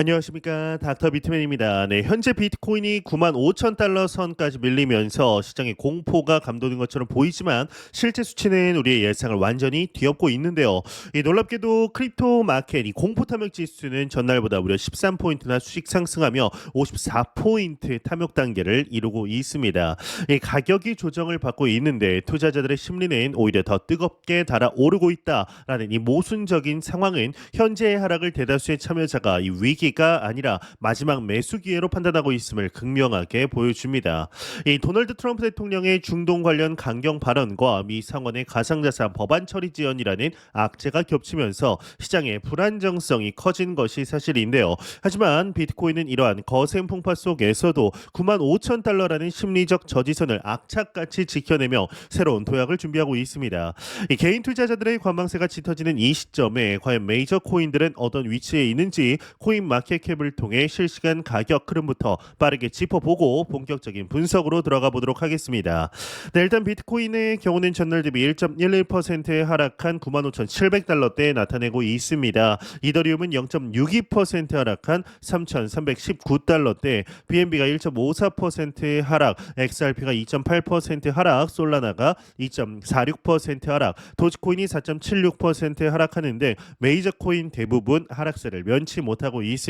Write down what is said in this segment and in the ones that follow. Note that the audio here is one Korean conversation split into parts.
안녕하십니까 닥터 비트맨입니다. 네, 현재 비트코인이 9만 5천 달러 선까지 밀리면서 시장의 공포가 감도는 것처럼 보이지만 실제 수치는 우리의 예상을 완전히 뒤엎고 있는데요. 이 놀랍게도 크립토 마켓 이 공포 탐욕 지수는 전날보다 무려 13포인트나 수직 상승하며 54포인트 탐욕 단계를 이루고 있습니다. 이 가격이 조정을 받고 있는데 투자자들의 심리는 오히려 더 뜨겁게 달아오르고 있다라는 이 모순적인 상황은 현재의 하락을 대다수의 참여자가 이 위기 가 아니라 마지막 매수 기회로 판단하고 있음을 극명하게 보여줍니다. 이 도널드 트럼프 대통령의 중동 관련 강경 발언과 미 상원의 가상자산 법안 처리 지연이라는 악재가 겹치면서 시장의 불안정성이 커진 것이 사실인데요. 하지만 비트코인은 이러한 거센 풍파 속에서도 9만 5천 달러라는 심리적 저지선을 악착같이 지켜내며 새로운 도약을 준비하고 있습니다. 이 개인 투자자들의 관망세가 짙어지는 이 시점에 과연 메이저 코인들은 어떤 위치에 있는지 코인 마 켓캡을 통해 실시간 가격 흐름부터 빠르게 짚어보고 본격적인 분석으로 들어가 보도록 하겠습니다. 네, 일단 비트코인의 경우는 전날 대비 1.11% 하락한 95,700달러대에 나타내고 있습니다. 이더리움은 0.62% 하락한 3,319달러대, BNB가 1.54% 하락, XRP가 2.8% 하락, 솔라나가 2.46% 하락, 도지코인이 4.76% 하락하는데 메이저 코인 대부분 하락세를 면치 못하고 있습니다.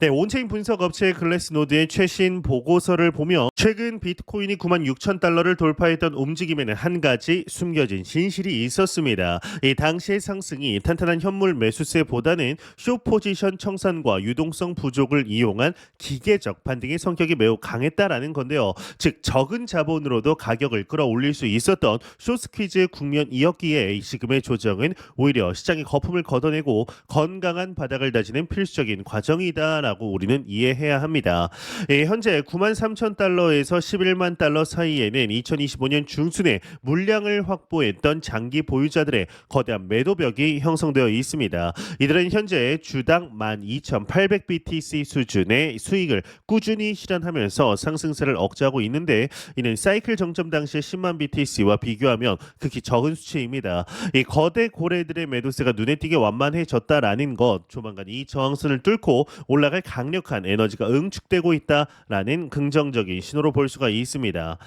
네, 온체인 분석 업체 글래스노드의 최신 보고서를 보면 최근 비트코인이 9만 6천 달러를 돌파했던 움직임에는 한 가지 숨겨진 진실이 있었습니다. 이 당시의 상승이 탄탄한 현물 매수세보다는 쇼 포지션 청산과 유동성 부족을 이용한 기계적 반등의 성격이 매우 강했다라는 건데요. 즉 적은 자본으로도 가격을 끌어올릴 수 있었던 쇼스퀴즈 국면이었기에 지금의 조정은 오히려 시장의 거품을 걷어내고 건강한 바닥을 다지는 필수적인 과정이다라고 우리는 이해해야 합니다. 예, 현재 9만 3천 달러에서 11만 달러 사이에는 2025년 중순에 물량을 확보했던 장기 보유자들의 거대한 매도벽이 형성되어 있습니다. 이들은 현재 주당 12,800BTC 수준의 수익을 꾸준히 실현하면서 상승세를 억제하고 있는데 이는 사이클 정점 당시의 10만 BTC와 비교하면 극히 적은 수치입니다. 이 거대 고래들의 매도세가 눈에 띄게 완만해졌다라는 것, 조만간 이 저항선을 뚫고 올라갈 강력한 에너지가 응축되고 있다라는 긍정적인 신호로 볼 수가 있습니다.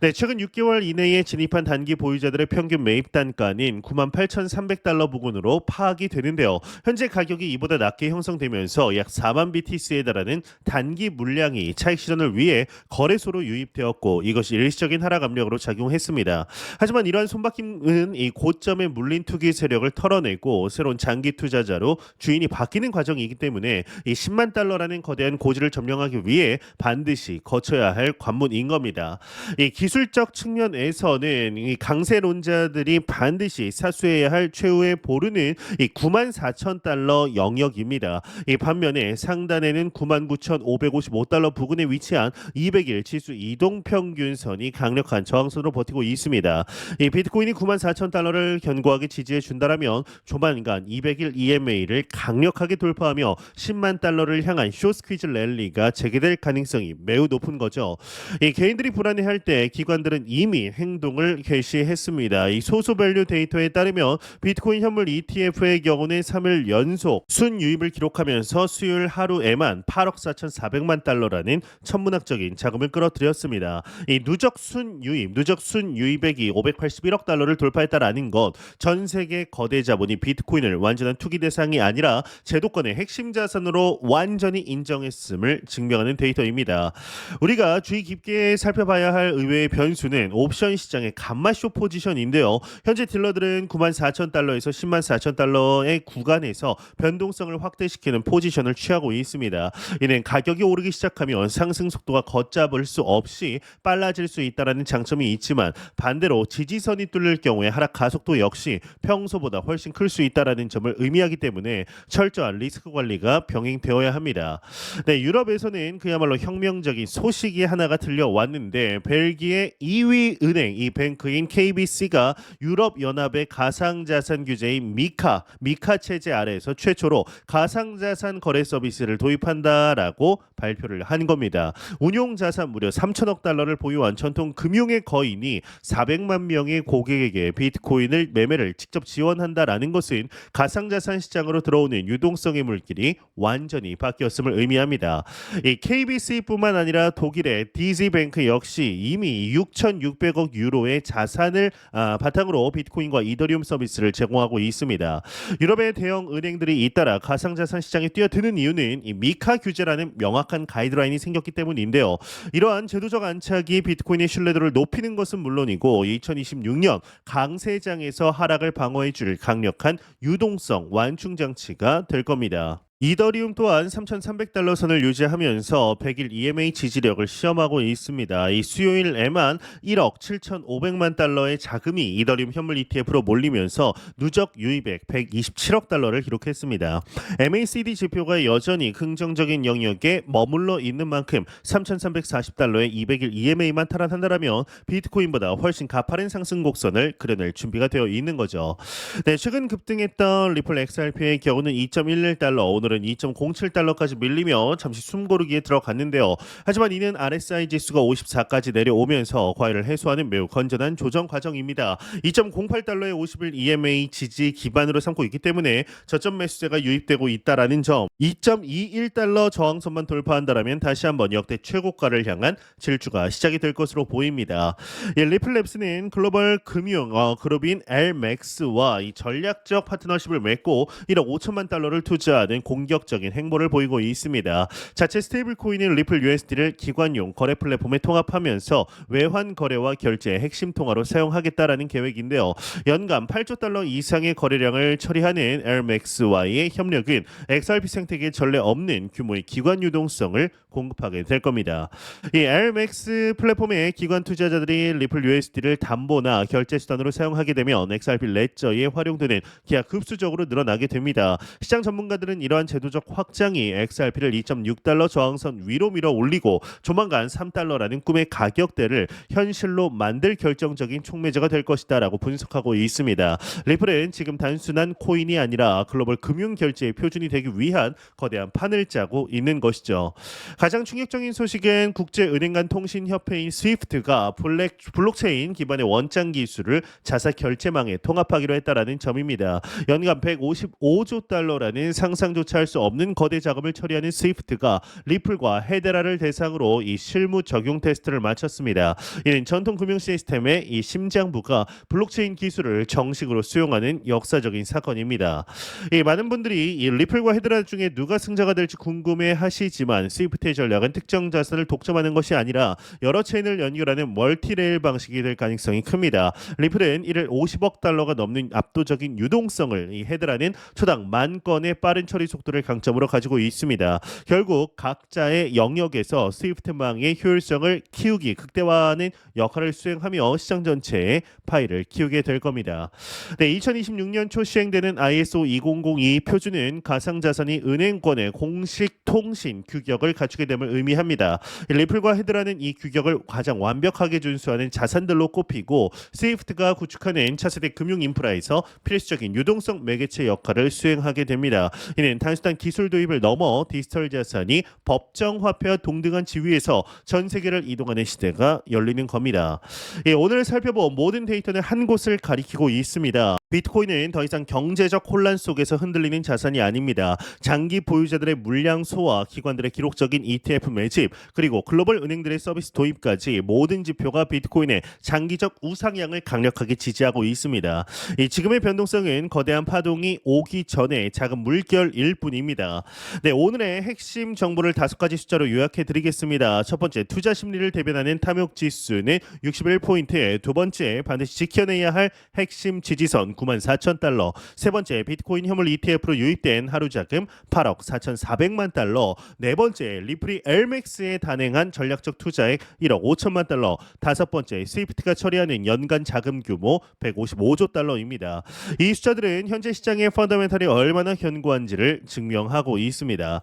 네, 최근 6개월 이내에 진입한 단기 보유자들의 평균 매입 단가는 98,300달러 부근으로 파악이 되는데요. 현재 가격이 이보다 낮게 형성되면서 약 4만 BTC에 달하는 단기 물량이 차익 실현을 위해 거래소로 유입되었고 이것이 일시적인 하락 압력으로 작용했습니다. 하지만 이러한 손바뀜은 이 고점에 물린 투기 세력을 털어내고 새로운 장기 투자자로 주인이 바뀌는 과정이기 때문에 이 10만 달러라는 거대한 고지를 점령하기 위해 반드시 거쳐야 할 관문인 겁니다. 이 기술적 측면에서는 이 강세론자들이 반드시 사수해야 할 최후의 보루는 이 9만 4천 달러 영역입니다. 이 반면에 상단에는 9만 9,555달러 부근에 위치한 200일 지수 이동 평균선이 강력한 저항선으로 버티고 있습니다. 이 비트코인이 9만 4천 달러를 견고하게 지지해 준다라면 조만간 200일 EMA를 강력하게 돌파하며 10만 달러를 향한 쇼스퀴즈 랠리가 재개될 가능성이 매우 높은 거죠. 이 개인들이 불안해할 때 기관들은 이미 행동을 개시했습니다. 이 소소밸류 데이터에 따르면 비트코인 현물 ETF의 경우는 3일 연속 순유입을 기록하면서 수요일 하루에만 8억 4,400만 달러라는 천문학적인 자금을 끌어들였습니다. 이 누적 순유입, 누적 순유입액이 581억 달러를 돌파했다라는 것, 전 세계 거대 자본이 비트코인을 완전한 투기 대상이 아니라 제도권의 핵심 자 산으로 완전히 인정했음을 증명하는 데이터입니다. 우리가 주의 깊게 살펴봐야 할 의외의 변수는 옵션 시장의 감마쇼 포지션인데요. 현재 딜러들은 9만 4천 달러에서 10만 4천 달러의 구간에서 변동성을 확대시키는 포지션을 취하고 있습니다. 이는 가격이 오르기 시작하면 상승 속도가 걷잡을 수 없이 빨라질 수 있다라는 장점이 있지만 반대로 지지선이 뚫릴 경우에 하락 가속도 역시 평소보다 훨씬 클 수 있다라는 점을 의미하기 때문에 철저한 리스크 관리 가 병행되어야 합니다. 네, 유럽에서는 그야말로 혁명적인 소식이 하나가 들려왔는데 벨기에 2위 은행 이 뱅크인 KBC가 유럽 연합의 가상 자산 규제인 미카 미카 체제 아래에서 최초로 가상 자산 거래 서비스를 도입한다라고 발표를 한 겁니다. 운용 자산 무려 3천억 달러를 보유한 전통 금융의 거인이 400만 명의 고객에게 비트코인을 매매를 직접 지원한다라는 것은 가상자산 시장으로 들어오는 유동성의 물길이 완전히 바뀌었음을 의미합니다. 이 KBC뿐만 아니라 독일의 DZ뱅크 역시 이미 6,600억 유로의 자산을 아, 바탕으로 비트코인과 이더리움 서비스를 제공하고 있습니다. 유럽의 대형 은행들이 잇따라 가상자산 시장에 뛰어드는 이유는 이 미카 규제라는 명확한 가이드라인이 생겼기 때문인데요. 이러한 제도적 안착이 비트코인의 신뢰도를 높이는 것은 물론이고 2026년 강세장에서 하락을 방어해줄 강력한 유동성 완충 장치가 될 겁니다. 이더리움 또한 3,300달러 선을 유지하면서 100일 EMA 지지력을 시험하고 있습니다. 이 수요일에만 1억 7,500만 달러의 자금이 이더리움 현물 ETF로 몰리면서 누적 유입액 127억 달러를 기록했습니다. MACD 지표가 여전히 긍정적인 영역에 머물러 있는 만큼 3,340달러의 200일 EMA만 탈환한다라면 비트코인보다 훨씬 가파른 상승 곡선을 그려낼 준비가 되어 있는 거죠. 네, 최근 급등했던 리플 XRP의 경우는 2.11달러, 오늘 은 2.07달러까지 밀리며 잠시 숨고르기에 들어갔는데요. 하지만 이는 RSI 지수가 54까지 내려오면서 과열을 해소하는 매우 건전한 조정 과정입니다. 2.08달러의 50일 EMA 지지 기반으로 삼고 있기 때문에 저점 매수세가 유입되고 있다라는 점. 2.21달러 저항선만 돌파한다라면 다시 한번 역대 최고가를 향한 질주가 시작이 될 것으로 보입니다. 예, 리플랩스는 글로벌 금융 어, 그룹인 엘맥스와 이 전략적 파트너십을 맺고 1억 5천만 달러를 투자하는 공 격적인 행보를 보이고 있습니다. 자체 스테이블 코인인 리플 USD를 기관용 거래 플랫폼에 통합하면서 외환 거래와 결제의 핵심 통화로 사용하겠다라는 계획인데요. 연간 8조 달러 이상의 거래량을 처리하는 엘맥스와의 협력은 XRP 생태계에 전례 없는 규모의 기관 유동성을 공급하게 될 겁니다. 이 LMX 플랫폼의 기관 투자자들이 리플 USD를 담보나 결제 수단으로 사용하게 되면 XRP 레저에 활용되는 기하 급수적으로 늘어나게 됩니다. 시장 전문가들은 이러한 제도적 확장이 XRP를 2.6달러 저항선 위로 밀어 올리고 조만간 3달러라는 꿈의 가격대를 현실로 만들 결정적인 촉매제가 될 것이다라고 분석하고 있습니다. 리플은 지금 단순한 코인이 아니라 글로벌 금융 결제의 표준이 되기 위한 거대한 판을 짜고 있는 것이죠. 가장 충격적인 소식은 국제은행 간 통신 협회인 스위프트가 블랙, 블록체인 기반의 원장 기술을 자사 결제망에 통합하기로 했다라는 점입니다. 연간 155조 달러라는 상상조차 할 수 없는 거대 자금을 처리하는 스위프트가 리플과 헤데라를 대상으로 이 실무 적용 테스트를 마쳤습니다. 이는 전통 금융 시스템의 이 심장부가 블록체인 기술을 정식으로 수용하는 역사적인 사건입니다. 이 많은 분들이 이 리플과 헤드라 중에 누가 승자가 될지 궁금해 하시지만 스위프트의 전략은 특정 자산을 독점하는 것이 아니라 여러 체인을 연결하는 멀티레일 방식이 될 가능성이 큽니다. 리플은 이를 50억 달러가 넘는 압도적인 유동성을 이 헤드라는 초당 만 건의 빠른 처리 속도 를 강점으로 가지고 있습니다. 결국 각자의 영역에서 스위프트망의 효율성을 키우기 극대화하는 역할을 수행하며 시장 전체의 파이를 키우게 될 겁니다. 네, 2026년 초 시행되는 ISO 2002 표준은 가상자산이 은행권의 공식 통신 규격을 갖추게 됨을 의미합니다. 리플과 헤드라는 이 규격을 가장 완벽하게 준수하는 자산들로 꼽히고 스위프트가 구축하는 차세대 금융 인프라에서 필수적인 유동성 매개체 역할을 수행하게 됩니다. 이는 단 순한 기술 도입을 넘어 디지털 자산이 법정 화폐와 동등한 지위에서 전 세계를 이동하는 시대가 열리는 겁니다. 예, 오늘 살펴본 모든 데이터는 한 곳을 가리키고 있습니다. 비트코인은 더 이상 경제적 혼란 속에서 흔들리는 자산이 아닙니다. 장기 보유자들의 물량 소화, 기관들의 기록적인 ETF 매집, 그리고 글로벌 은행들의 서비스 도입까지 모든 지표가 비트코인의 장기적 우상향을 강력하게 지지하고 있습니다. 이 지금의 변동성은 거대한 파동이 오기 전에 작은 물결일 뿐입니다. 네, 오늘의 핵심 정보를 다섯 가지 숫자로 요약해 드리겠습니다. 첫 번째, 투자 심리를 대변하는 탐욕 지수는 61포인트, 두 번째, 반드시 지켜내야 할 핵심 지지선 9만 4천 달러, 세 번째, 비트코인 현물 ETF로 유입된 하루 자금 8억 4,400만 달러, 네 번째, 리플이 엘맥스에 단행한 전략적 투자액 1억 5천만 달러, 다섯 번째, 스위프트가 처리하는 연간 자금 규모 155조 달러입니다. 이 숫자들은 현재 시장의 펀더멘탈이 얼마나 견고한지를 증명하고 있습니다.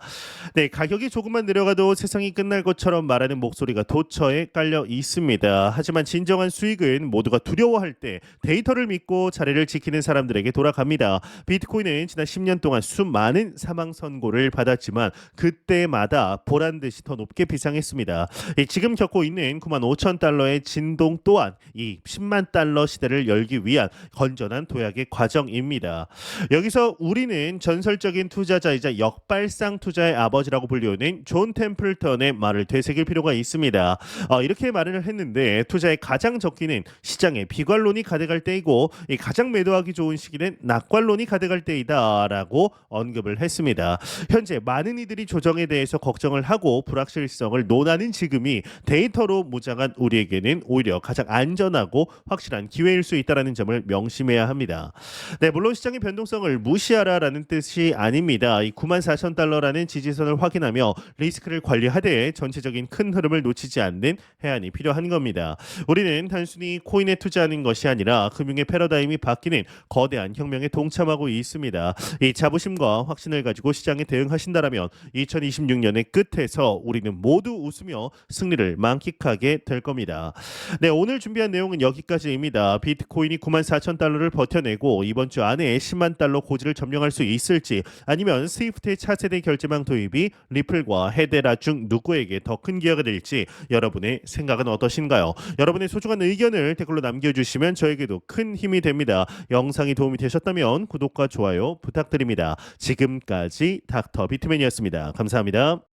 네, 가격이 조금만 내려가도 세상이 끝날 것처럼 말하는 목소리가 도처에 깔려 있습니다. 하지만 진정한 수익은 모두가 두려워할 때 데이터를 믿고 자리를 지키는 지키는 사람들에게 돌아갑니다. 비트코인은 지난 10년 동안 수많은 사망 선고를 받았지만 그때마다 보란 듯이 더 높게 비상했습니다. 이 지금 겪고 있는 9만 5천 달러의 진동 또한 이 10만 달러 시대를 열기 위한 건전한 도약의 과정입니다. 여기서 우리는 전설적인 투자자이자 역발상 투자의 아버지라고 불리우는 존 템플턴의 말을 되새길 필요가 있습니다. 어, 이렇게 말을 했는데 투자의 가장 적기는 시장에 비관론이 가득할 때이고 이 가장 매도하기 좋은 시기는 낙관론이 가득할 때이다라고 언급을 했습니다. 현재 많은 이들이 조정에 대해서 걱정을 하고 불확실성을 논하는 지금이 데이터로 무장한 우리에게는 오히려 가장 안전하고 확실한 기회일 수 있다라는 점을 명심해야 합니다. 네, 물론 시장의 변동성을 무시하라라는 뜻이 아닙니다. 이 9만 4천 달러라는 지지선을 확인하며 리스크를 관리하되 전체적인 큰 흐름을 놓치지 않는 해안이 필요한 겁니다. 우리는 단순히 코인에 투자하는 것이 아니라 금융의 패러다임이 바뀌는 거대한 혁명에 동참하고 있습니다. 이 자부심과 확신을 가지고 시장에 대응하신다라면 2026년의 끝에서 우리는 모두 웃으며 승리를 만끽하게 될 겁니다. 네, 오늘 준비한 내용은 여기까지입니다. 비트코인이 9만 4천 달러를 버텨내고 이번 주 안에 10만 달러 고지를 점령할 수 있을지 아니면 스위프트의 차세대 결제망 도입이 리플과 헤데라 중 누구에게 더 큰 기여가 될지 여러분의 생각은 어떠신가요? 여러분의 소중한 의견을 댓글로 남겨주시면 저에게도 큰 힘이 됩니다. 영상이 도움이 되셨다면 구독과 좋아요 부탁드립니다. 지금까지 닥터 비트맨이었습니다. 감사합니다.